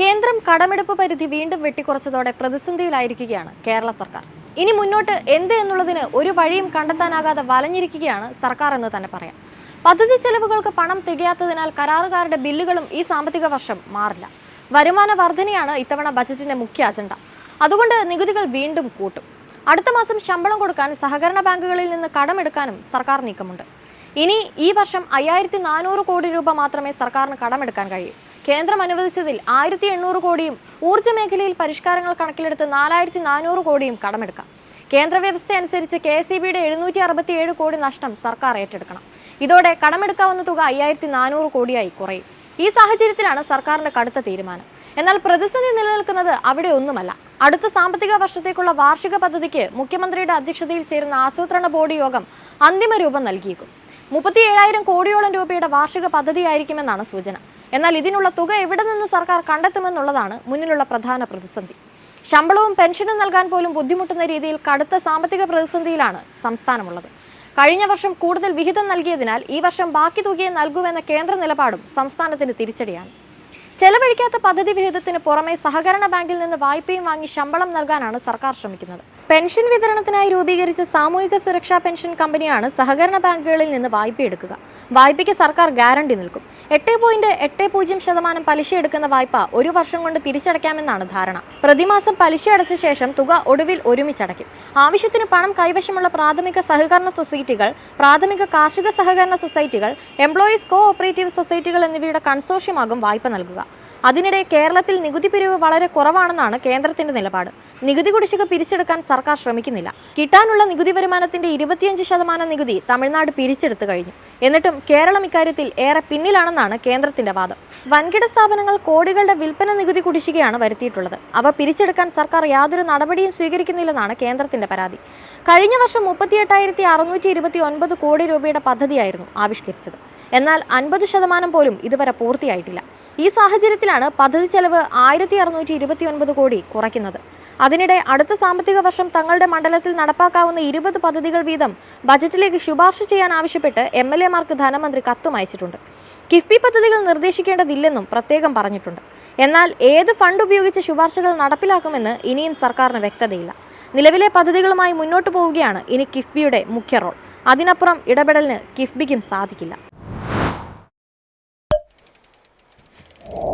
കേന്ദ്രം കടമെടുപ്പ് പരിധി വീണ്ടും വെട്ടിക്കുറച്ചതോടെ പ്രതിസന്ധിയിലായിരിക്കുകയാണ് കേരള സർക്കാർ. ഇനി മുന്നോട്ട് എന്ത് എന്നുള്ളതിന് ഒരു വഴിയും കണ്ടെത്താനാകാതെ വലഞ്ഞിരിക്കുകയാണ് സർക്കാർ എന്ന് തന്നെ പറയാം. പദ്ധതി ചെലവുകൾക്ക് പണം തികയാത്തതിനാൽ കരാറുകാരുടെ ബില്ലുകളും ഈ സാമ്പത്തിക വർഷം മാറില്ല. വരുമാന വർധനയാണ് ഇത്തവണ ബജറ്റിന്റെ മുഖ്യ അജണ്ട. അതുകൊണ്ട് നികുതികൾ വീണ്ടും കൂട്ടും. അടുത്ത മാസം ശമ്പളം കൊടുക്കാൻ സഹകരണ ബാങ്കുകളിൽ നിന്ന് കടമെടുക്കാനും സർക്കാർ നീക്കമുണ്ട്. ഇനി ഈ വർഷം അയ്യായിരത്തി നാനൂറ് കോടി രൂപ മാത്രമേ സർക്കാരിന് കടമെടുക്കാൻ കഴിയൂ. കേന്ദ്രം അനുവദിച്ചതിൽ ആയിരത്തി എണ്ണൂറ് കോടിയും ഊർജ മേഖലയിൽ പരിഷ്കാരങ്ങൾ കണക്കിലെടുത്ത് നാലായിരത്തി നാനൂറ് കോടിയും കടമെടുക്കാം. കേന്ദ്ര വ്യവസ്ഥ അനുസരിച്ച് കെ എസ് ഇ ബിയുടെ എഴുന്നൂറ്റി അറുപത്തി ഏഴ് കോടി നഷ്ടം സർക്കാർ ഏറ്റെടുക്കണം. ഇതോടെ കടമെടുക്കാവുന്ന തുക അയ്യായിരത്തി നാനൂറ് കോടിയായി കുറയും. ഈ സാഹചര്യത്തിലാണ് സർക്കാരിന്റെ കടുത്ത തീരുമാനം. എന്നാൽ പ്രതിസന്ധി നിലനിൽക്കുന്നത് അവിടെ ഒന്നുമല്ല. അടുത്ത സാമ്പത്തിക വർഷത്തേക്കുള്ള വാർഷിക പദ്ധതിക്ക് മുഖ്യമന്ത്രിയുടെ അധ്യക്ഷതയിൽ ചേരുന്ന ആസൂത്രണ ബോർഡ് യോഗം അന്തിമ രൂപം നൽകിയേക്കും. മുപ്പത്തി ഏഴായിരം കോടിയോളം രൂപയുടെ വാർഷിക പദ്ധതിയായിരിക്കുമെന്നാണ് സൂചന. എന്നാൽ ഇതിനുള്ള തുക എവിടെ നിന്ന് സർക്കാർ കണ്ടെത്തുമെന്നുള്ളതാണ് മുന്നിലുള്ള പ്രധാന പ്രതിസന്ധി. ശമ്പളവും പെൻഷനും നൽകാൻ പോലും ബുദ്ധിമുട്ടുന്ന രീതിയിൽ കടുത്ത സാമ്പത്തിക പ്രതിസന്ധിയിലാണ് സംസ്ഥാനമുള്ളത്. കഴിഞ്ഞ വർഷം കൂടുതൽ വിഹിതം നൽകിയതിനാൽ ഈ വർഷം ബാക്കി തുകയെ നൽകുമെന്ന കേന്ദ്ര നിലപാടും സംസ്ഥാനത്തിന് തിരിച്ചടിയാണ്. ചെലവഴിക്കാത്ത പദ്ധതി വിഹിതത്തിന് പുറമെ സഹകരണ ബാങ്കിൽ നിന്ന് വായ്പയും വാങ്ങി ശമ്പളം നൽകാനാണ് സർക്കാർ ശ്രമിക്കുന്നത്. പെൻഷൻ വിതരണത്തിനായി രൂപീകരിച്ച സാമൂഹിക സുരക്ഷാ പെൻഷൻ കമ്പനിയാണ് സഹകരണ ബാങ്കുകളിൽ നിന്ന് വായ്പ എടുക്കുക. വായ്പയ്ക്ക് സർക്കാർ ഗ്യാരണ്ടി നൽകും. എട്ട് പോയിന്റ് എട്ട് പൂജ്യം ശതമാനം പലിശ എടുക്കുന്ന വായ്പ ഒരു വർഷം കൊണ്ട് തിരിച്ചടയ്ക്കാമെന്നാണ് ധാരണ. പ്രതിമാസം പലിശ അടച്ച ശേഷം തുക ഒടുവിൽ ഒരുമിച്ചടയ്ക്കും ആവശ്യത്തിന് പണം കൈവശമുള്ള പ്രാഥമിക സഹകരണ സൊസൈറ്റികൾ പ്രാഥമിക കാർഷിക സഹകരണ സൊസൈറ്റികൾ എംപ്ലോയീസ് കോ ഓപ്പറേറ്റീവ് സൊസൈറ്റികൾ എന്നിവയുടെ കൺസോഷ്യമാകും വായ്പ നൽകുക. അതിനിടെ കേരളത്തിൽ നികുതി പിരിവ് വളരെ കുറവാണെന്നാണ് കേന്ദ്രത്തിന്റെ നിലപാട്. നികുതി കുടിശ്ശിക പിരിച്ചെടുക്കാൻ സർക്കാർ ശ്രമിക്കുന്നില്ല. കിട്ടാനുള്ള നികുതി വരുമാനത്തിന്റെ ഇരുപത്തിയഞ്ച് ശതമാനം നികുതി തമിഴ്നാട് പിരിച്ചെടുത്തു കഴിഞ്ഞു. എന്നിട്ടും കേരളം ഇക്കാര്യത്തിൽ ഏറെ പിന്നിലാണെന്നാണ് കേന്ദ്രത്തിന്റെ വാദം. വൻകിട സ്ഥാപനങ്ങൾ കോടികളുടെ വിൽപ്പന നികുതി കുടിശ്ശികയാണ് വരുത്തിയിട്ടുള്ളത്. അവ പിരിച്ചെടുക്കാൻ സർക്കാർ യാതൊരു നടപടിയും സ്വീകരിക്കുന്നില്ലെന്നാണ് കേന്ദ്രത്തിന്റെ പരാതി. കഴിഞ്ഞ വർഷം മുപ്പത്തിയെട്ടായിരത്തി അറുന്നൂറ്റി ഇരുപത്തി ഒൻപത് കോടി രൂപയുടെ പദ്ധതിയായിരുന്നു ആവിഷ്കരിച്ചത്. എന്നാൽ അൻപത് ശതമാനം പോലും ഇതുവരെ പൂർത്തിയായിട്ടില്ല. ഈ സാഹചര്യത്തിലാണ് പദ്ധതി ചെലവ് ആയിരത്തി അറുന്നൂറ്റി ഇരുപത്തി ഒൻപത് കോടി കുറയ്ക്കുന്നത്. അതിനിടെ അടുത്ത സാമ്പത്തിക വർഷം തങ്ങളുടെ മണ്ഡലത്തിൽ നടപ്പാക്കാവുന്ന ഇരുപത് പദ്ധതികൾ വീതം ബജറ്റിലേക്ക് ശുപാർശ ചെയ്യാൻ ആവശ്യപ്പെട്ട് എം എൽ എമാർക്ക് ധനമന്ത്രി കത്തും അയച്ചിട്ടുണ്ട് കിഫ്ബി പദ്ധതികൾ നിർദ്ദേശിക്കേണ്ടതില്ലെന്നും പ്രത്യേകം പറഞ്ഞിട്ടുണ്ട്. എന്നാൽ ഏത് ഫണ്ട് ഉപയോഗിച്ച് ശുപാർശകൾ നടപ്പിലാക്കുമെന്ന് ഇനിയും സർക്കാരിന് വ്യക്തതയില്ല. നിലവിലെ പദ്ധതികളുമായി മുന്നോട്ട് പോവുകയാണ് ഇനി കിഫ്ബിയുടെ മുഖ്യ റോൾ. അതിനപ്പുറം ഇടപെടലിന് കിഫ്ബിക്കും സാധിക്കില്ല. you